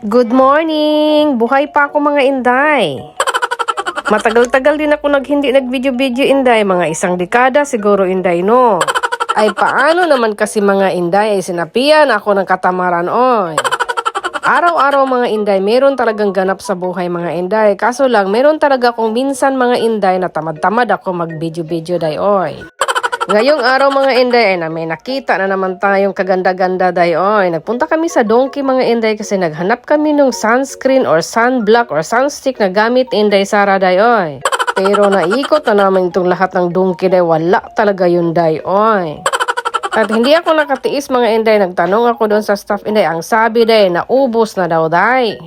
Good morning! Buhay pa ako mga inday. Matagal-tagal din ako nag hindi nag-video-video inday, mga isang dekada siguro inday no. Ay paano naman kasi mga inday ay sinapian ako ng katamaran oy. Araw-araw mga inday, meron talagang ganap sa buhay mga inday. Kaso lang, meron talaga akong minsan mga inday na tamad-tamad ako mag-video-video day oy. Ngayong araw mga inday ay na may nakita na naman tayong kaganda-ganda day oy. Nagpunta kami sa Donkey mga inday kasi naghanap kami ng sunscreen or sunblock or sunstick na gamit inday Sara day oy. Pero naikot na naman itong lahat ng Donkey day wala talaga yun day oy. At hindi ako nakatiis mga inday, nagtanong ako doon sa staff inday, ang sabi day, naubos na daw day.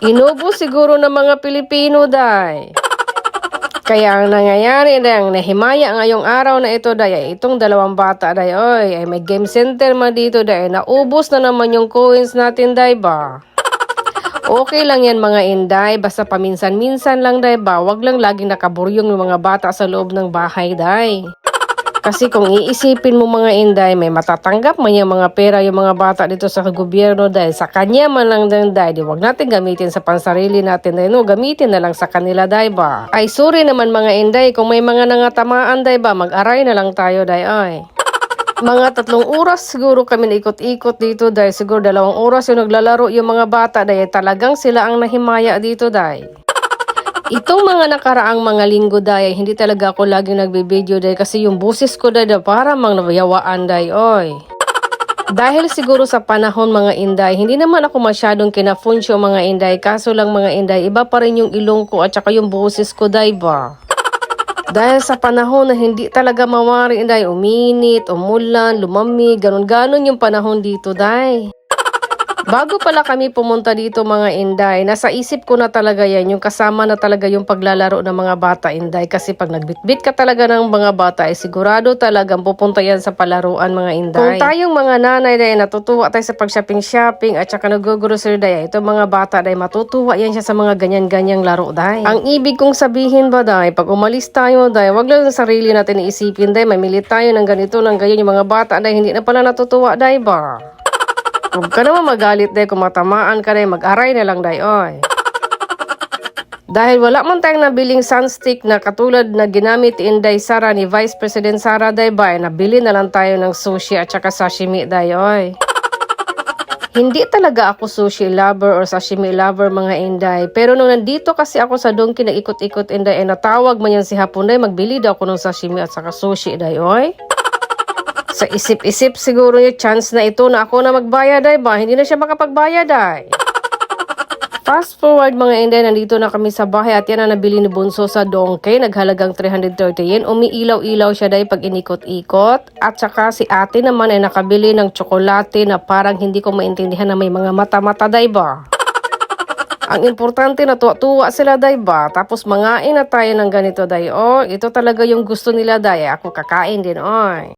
Inubos siguro ng mga Pilipino day. Kaya ang nangyayari day, ang nahimaya ngayong araw na ito ay itong dalawang bata day, oy, ay may game center man dito day, naubos na naman yung coins natin day ba? Okay lang yan mga inday, basta paminsan-minsan lang day ba, wag lang laging nakaburyong yung mga bata sa loob ng bahay day. Kasi kung iisipin mo mga inday, may matatanggap man yung mga pera yung mga bata dito sa gobyerno dahil sa kanya man lang din dahil wag natin gamitin sa pansarili natin dahil no, gamitin na lang sa kanila dahil ba. Ay sorry naman mga inday, kung may mga nangatamaan dahil ba, mag-aray na lang tayo dahil ay. Mga tatlong oras siguro kami naikot-ikot dito dahil siguro dalawang oras yung naglalaro yung mga bata dahil talagang sila ang nahimaya dito dahil. Itong mga nakaraang mga linggo day, hindi talaga ako laging nagbibideo day kasi yung busis ko day para mang nabiyawaan day, oy. Dahil siguro sa panahon mga inday, hindi naman ako masyadong kinafunsyo mga inday, kaso lang mga inday, iba pa rin yung ilong ko at saka yung busis ko day ba. Dahil sa panahon na hindi talaga mawari inday, uminit, umulan, lumamig, ganun-ganon yung panahon dito day. Bago pala kami pumunta dito mga inday, nasa isip ko na talaga yan, yung kasama na talaga yung paglalaro ng mga bata inday. Kasi pag nagbitbit ka talaga ng mga bata, ay sigurado talagang pupunta yan sa palaruan mga inday. Kung tayong mga nanay day, natutuwa tayo sa pag-shopping-shopping at saka nag-grocery day, ito mga bata day, matutuwa yan siya sa mga ganyan-ganyang laro day. Ang ibig kong sabihin ba day, pag umalis tayo day, wag lang sa sarili natin iisipin day, mamili tayo ng ganito, ng ganyan, yung mga bata day, hindi na pala natutuwa day ba? Huwag ka naman magalit day kung matamaan ka day, mag-aray na lang day, oy. Dahil wala man tayong nabiling sunstick na katulad na ginamit in Day Sara ni Vice President Sara day ba, nabili na lang tayo ng sushi at saka sashimi day, oy. Hindi talaga ako sushi lover or sashimi lover mga inday. Pero nung nandito kasi ako sa Donkey na ikot-ikot inday, eh natawag man yan si Hapunday, magbili daw ako ng sashimi at saka sushi day, oy. Sa isip-isip siguro yung chance na ito na ako na magbayad ay ba? Hindi na siya makapagbayad ay. Fast forward mga inday, nandito na kami sa bahay at yan ang nabili ni Bunso sa Donkey. Naghalagang 330 yen. Umiilaw-ilaw siya dahil pag inikot-ikot. At saka si ate naman ay nakabili ng tsokolate na parang hindi ko maintindihan na may mga mata-mata day ba? Ang importante na tuwa-tuwa sila day ba? Tapos mangain na tayo ng ganito day. Oh, ito talaga yung gusto nila day. Ako kakain din, oy.